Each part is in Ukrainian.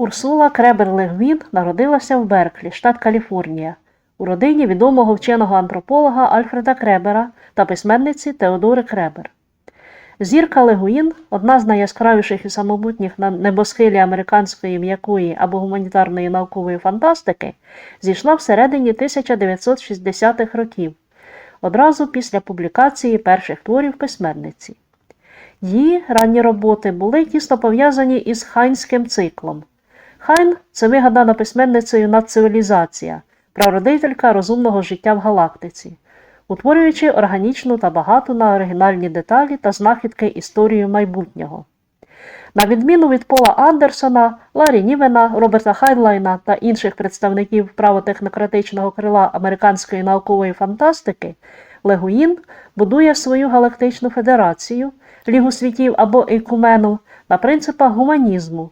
Урсула Кребер Легвін народилася в Берклі, штат Каліфорнія, у родині відомого вченого антрополога Альфреда Кребера та письменниці Теодори Кребер. Зірка Легуїн, одна з найяскравіших і самобутніх на небосхилі американської м'якої або гуманітарної наукової фантастики, зійшла всередині 1960-х років, одразу після публікації перших творів письменниці. Її ранні роботи були тісно пов'язані із хайнським циклом. Хайн це вигадана письменницею надцивілізація, прародителька розумного життя в галактиці, утворюючи органічну та багату на оригінальні деталі та знахідки історію майбутнього. На відміну від Пола Андерсона, Ларі Нівена, Роберта Хайдлайна та інших представників правотехнократичного крила американської наукової фантастики, Легуїн будує свою галактичну федерацію, Лігу світів або ейкумену на принципах гуманізму,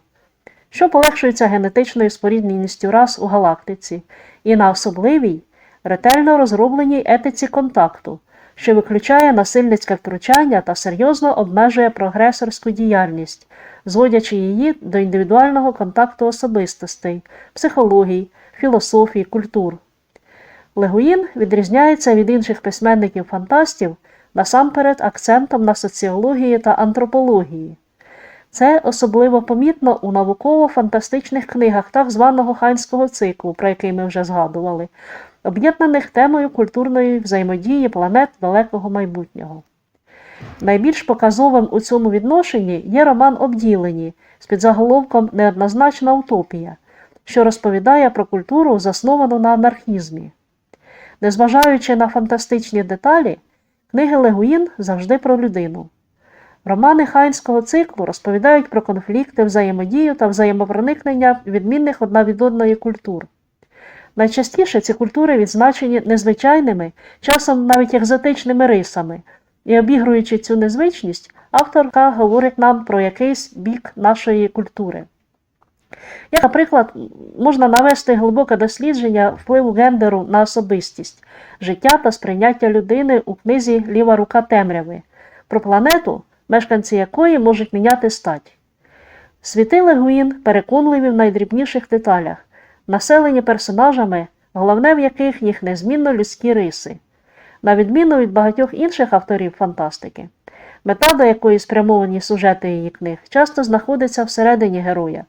що полегшується генетичною спорідненістю рас у галактиці, і на особливій, ретельно розробленій етиці контакту, що виключає насильницьке втручання та серйозно обмежує прогресорську діяльність, зводячи її до індивідуального контакту особистостей, психологій, філософії, культур. Легуїн відрізняється від інших письменників-фантастів насамперед акцентом на соціології та антропології. Це особливо помітно у науково-фантастичних книгах так званого ханського циклу, про який ми вже згадували, об'єднаних темою культурної взаємодії планет далекого майбутнього. Найбільш показовим у цьому відношенні є роман Обділені з підзаголовком Неоднозначна утопія, що розповідає про культуру, засновану на анархізмі. Незважаючи на фантастичні деталі, книги Легуїн завжди про людину. Романи хайнського циклу розповідають про конфлікти, взаємодію та взаємопроникнення відмінних одна від одної культур. Найчастіше ці культури відзначені незвичайними, часом навіть екзотичними рисами, і обігруючи цю незвичність, авторка говорить нам про якийсь бік нашої культури. Як, наприклад, можна навести глибоке дослідження впливу гендеру на особистість, життя та сприйняття людини у книзі Ліва рука темряви про планету, мешканці якої можуть міняти стать. Світи Легуїн переконливі в найдрібніших деталях, населені персонажами, головне в яких їх незмінно людські риси. На відміну від багатьох інших авторів фантастики, мета, до якої спрямовані сюжети її книг, часто знаходиться всередині героя.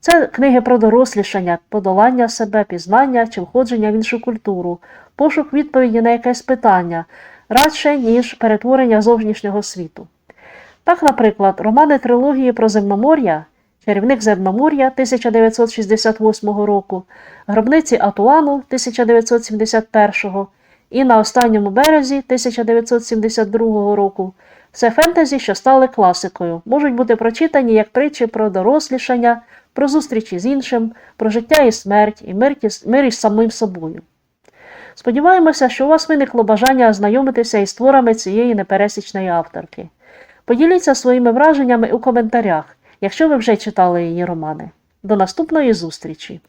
Це книги про дорослішання, подолання себе, пізнання чи входження в іншу культуру, пошук відповіді на якесь питання, радше, ніж перетворення зовнішнього світу. Так, наприклад, романи трилогії про земномор'я, чарівник земномор'я 1968 року, гробниці Атуану 1971 і на останньому березі 1972 року. Це фентезі, що стали класикою, можуть бути прочитані як притчі про дорослішання, про зустрічі з іншим, про життя і смерть, і мир, із самим собою. Сподіваємося, що у вас виникло бажання ознайомитися із творами цієї непересічної авторки. Поділіться своїми враженнями у коментарях, якщо ви вже читали її романи. До наступної зустрічі!